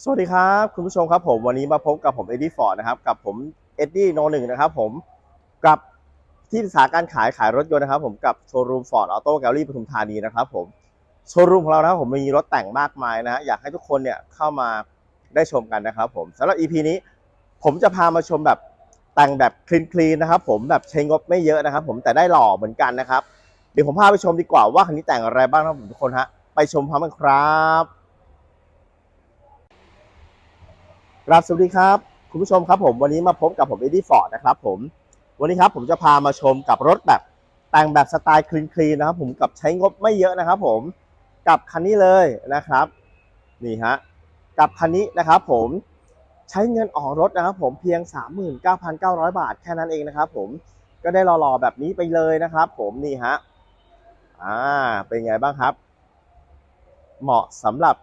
สวัสดีครับคุณผู้ชมครับผมวันนี้มาพบกับผมเอ็ดดี้ฟอร์ดนะครับกับผมเอ็ดดี้โนหนึ่งนะครับผมกับที่ปรึกษาการขายขายรถยนต์นะครับ ผมกับโชว์รูมฟอร์ดออโต้แกลลี่ปทุมธานีนะครับผมโชว์รูมของเรานะครับผมมีรถแต่งมากมายนะฮะอยากให้ทุกคนเนี่ยเข้ามาได้ชมกันนะครับผมสำหรับ EP นี้ผมจะพามาชมแบบแต่งแบบคลีนๆนะครับผมแบบใช้งบไม่เยอะนะครับ ผมแต่ได้หล่อเหมือนกันนะครับเดี๋ยวผมพาไปชมดีกว่าว่าคันนี้แต่งอะไรบ้างนะครับผมทุกคนฮะไปชมพร้อมกันครับ ครับสวัสดีครับคุณผู้ชมครับผมวันนี้มาพบกับผมเอ็ดดี้ฟอร์ดนะครับผมวันนี้ครับผมจะพามาชมกับรถแบบแต่งแบบสไตล์คลีนๆนะครับผมกับใช้งบไม่เยอะนะครับผมกับคันนี้เลยนะครับนี่ฮะกับคันนี้นะครับผมใช้เงินออกรถนะครับผมเพียง 39,900 บาทแค่นั้นเองนะครับผมก็ได้หล่อๆแบบนี้ไปเลยนะครับผมนี่ฮะอ่าเป็นไงบ้างครับ เหมาะสำหรับ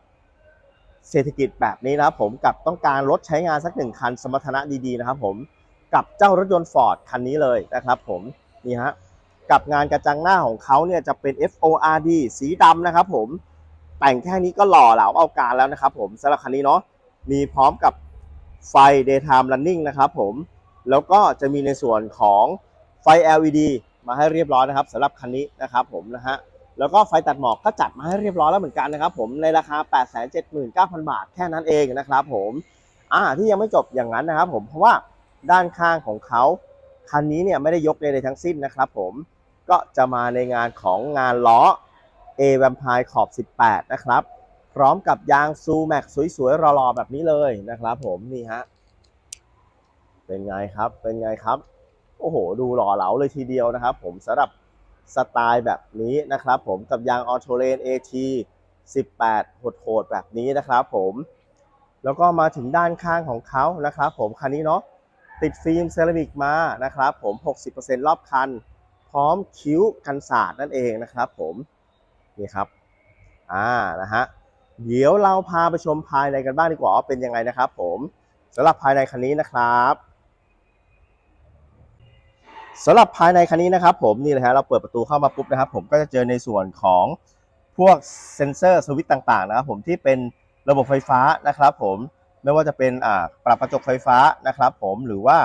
เศรษฐกิจแบบนี้นะครับผมกับต้องการรถใช้งานสักหนึ่งคันสมรรถนะดีๆนะครับผมกับเจ้ารถยนต์ฟอร์ดคันนี้เลยนะครับผมนี่ฮะกับงานกระจังหน้าของเขาเนี่ยจะเป็น FORD สีดำนะครับผมแต่งแค่นี้ก็หล่อเหลาเอาการแล้วนะครับผมสำหรับคันนี้เนาะมีพร้อมกับไฟ daytime running นะครับผมแล้วก็จะมีในส่วนของไฟ LED มาให้เรียบร้อยนะครับสำหรับคันนี้นะครับผมนะฮะ แล้วก็ไฟตัดหมอกก็จัดมาให้เรียบร้อยแล้วเหมือนกันนะครับผมในราคา 879,000 บาทแค่นั้นเองนะครับผมอ่าที่ยังไม่จบอย่างนั้นนะครับผมเพราะว่าด้านข้างของเขาคันนี้เนี่ยไม่ได้ยกใดๆทั้งสิ้นนะครับผมก็จะมาในงานของงานล้อ A Vampire ขอบ 18 นะครับ พร้อมกับยางซูแม็กสวยๆรอๆแบบนี้เลยนะครับผมนี่ฮะเป็นไงครับเป็นไงครับ โอ้โห ดูหล่อเหลาเลยทีเดียวนะครับผมสำหรับ สไตล์แบบนี้นะครับผมกับยางออโตเลน AT 18 โหดๆแบบนี้นะครับผมแล้วก็มาถึงด้านข้างของเขานะครับผมคันนี้เนาะติดฟิล์มเซรามิกมานะครับผม 60%รอบคัน พร้อมคิ้วกันศาสตร์นั่นเองนะครับผมนี่ครับอ่านะฮะเดี๋ยวเราพาไปชมภายในกันบ้างดีกว่าว่าเป็นยังไงนะครับผมสำหรับภายในคันนี้นะครับ สำหรับภายในคันนี้นะครับผมนี่เลยฮะเราเปิดประตูเข้ามาปุ๊บนะครับผมก็จะเจอในส่วนของพวกเซ็นเซอร์สวิตช์ต่างๆนะครับผมที่เป็นระบบไฟฟ้านะครับผมไม่ว่าจะเป็นอ่าปรับกระจกไฟฟ้านะครับผมหรือว่า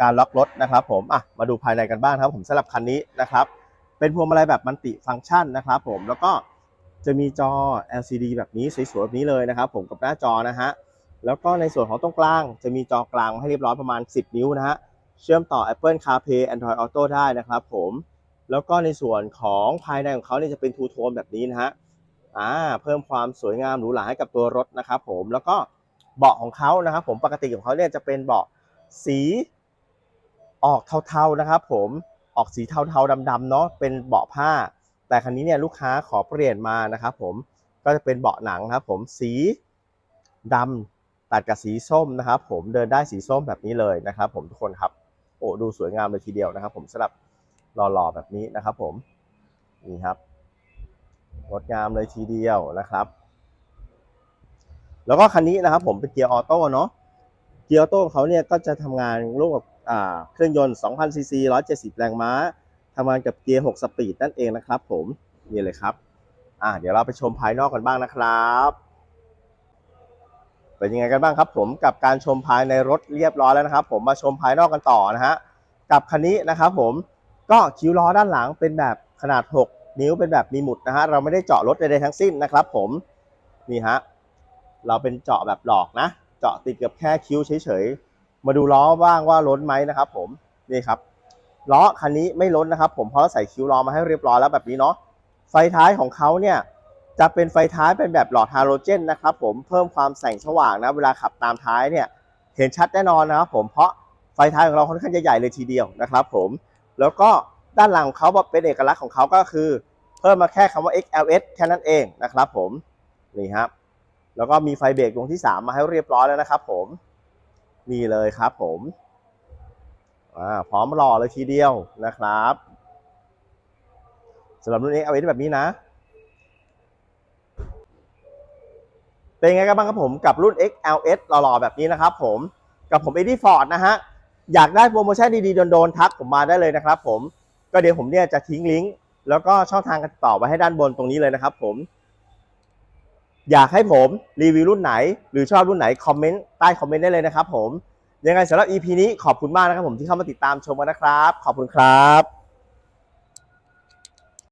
การล็อกรถนะครับผมอะมาดูภายในกันบ้างครับผมสำหรับคันนี้นะครับเป็นพวงมาลัยแบบมัลติฟังก์ชันนะครับผมแล้วก็จะมีจอ LCD แบบนี้สวยๆแบบนี้เลยนะครับผมกับหน้าจอนะฮะแล้วก็ในส่วนของตรงกลางจะมีจอกลางให้เรียบร้อยประมาณ 10 นิ้วนะฮะ เชื่อมต่อ Apple CarPlay Android Auto ได้นะครับผมแล้วก็ในส่วนของภายในของเขาเนี่ยจะเป็นทูโทนแบบนี้นะฮะอ่าเพิ่มความสวยงามหรูหราให้กับตัวรถนะครับผมแล้วก็เบาะของเขานะครับผมปกติของเขาเนี่ยจะเป็นเบาะสีออกเทาๆนะครับผมออกสีเทาๆดำๆเนาะเป็นเบาะผ้า แต่คันนี้เนี่ยลูกค้าขอเปลี่ยนมานะครับผมก็จะเป็นเบาะหนังครับผมสีดำตัดกับสีส้มนะครับผมเดินได้สีส้มแบบนี้เลยนะครับผมทุกคนครับ โอ้ดูสวยงามเลยทีเดียวนะครับ ผมสำหรับหล่อๆแบบนี้นะครับ ผมนี่ครับงดงามเลยทีเดียวนะครับ แล้วก็คันนี้นะครับ ผมเป็นเกียร์ออโต้เนาะเกียร์ออโต้ของเขาเนี่ยก็จะทำงานร่วมกับอ่าเครื่องยนต์2,000ซีซี170 แรงม้าทำงานกับเกียร์ 6 สปีดนั่นเองนะครับ ผมนี่เลยครับ อ่าเดี๋ยวเราไปชมภายนอกกันบ้างนะครับ เป็นยังไงกันบ้างครับผมกับการชมภายในรถเรียบร้อยแล้วนะครับ ผมมาชมภายนอกกันต่อนะฮะกับคันนี้นะครับผมก็คิ้วล้อด้านหลังเป็นแบบขนาด 6 นิ้วเป็นแบบมีหมุดนะฮะเราไม่ได้เจาะรถใดๆทั้งสิ้นนะครับ ผมนี่ฮะเราเป็นเจาะแบบหลอกนะ เจาะติดกับแค่คิ้วเฉยๆมาดูล้อบ้างว่าล้นไหมนะครับ ผมนี่ครับล้อคันนี้ไม่ล้นนะครับ ผมเพราะเราใส่คิ้วล้อมาให้เรียบร้อยแล้วแบบนี้เนาะไฟท้ายของเขาเนี่ย จะเป็นไฟท้ายเป็นแบบหลอดฮาโลเจนนะครับผมเพิ่มความแสงสว่างนะเวลาขับตามท้ายเนี่ยเห็นชัดแน่นอนนะครับผมเพราะไฟท้ายของเราค่อนข้างจะใหญ่เลยทีเดียวนะครับผมแล้วก็ด้านหลังของเขาเป็นเอกลักษณ์ของเขาก็คือ เพิ่มมาแค่คำว่า XLS แค่นั้นเองนะครับผมนี่ครับแล้วก็มีไฟเบรกดวงที่ 3 มาให้เรียบร้อยแล้วนะครับผมนี่เลยครับผมอ่าพร้อมรอเลยทีเดียวนะครับสำหรับรุ่น XLS แบบนี้นะ เป็นไงกันบ้างครับผมกับรุ่น XLS หล่อๆแบบนี้นะครับผมกับผมเอ็ดดี้ฟอร์ดนะฮะอยากได้โปรโมชั่นดีๆโดนๆทักผมมาได้เลยนะครับผมก็เดี๋ยวผมเนี่ยจะทิ้งลิงก์แล้วก็ช่องทางการติดต่อไว้ให้ด้านบนตรงนี้เลยนะครับผมอยากให้ผมรีวิวรุ่นไหน หรือชอบรุ่นไหนคอมเมนต์ใต้คอมเมนต์ได้เลยนะครับผมยังไงสำหรับ EP นี้ขอบคุณมากนะครับผมที่เข้ามาติดตามชมกันนะครับ ขอบคุณครับ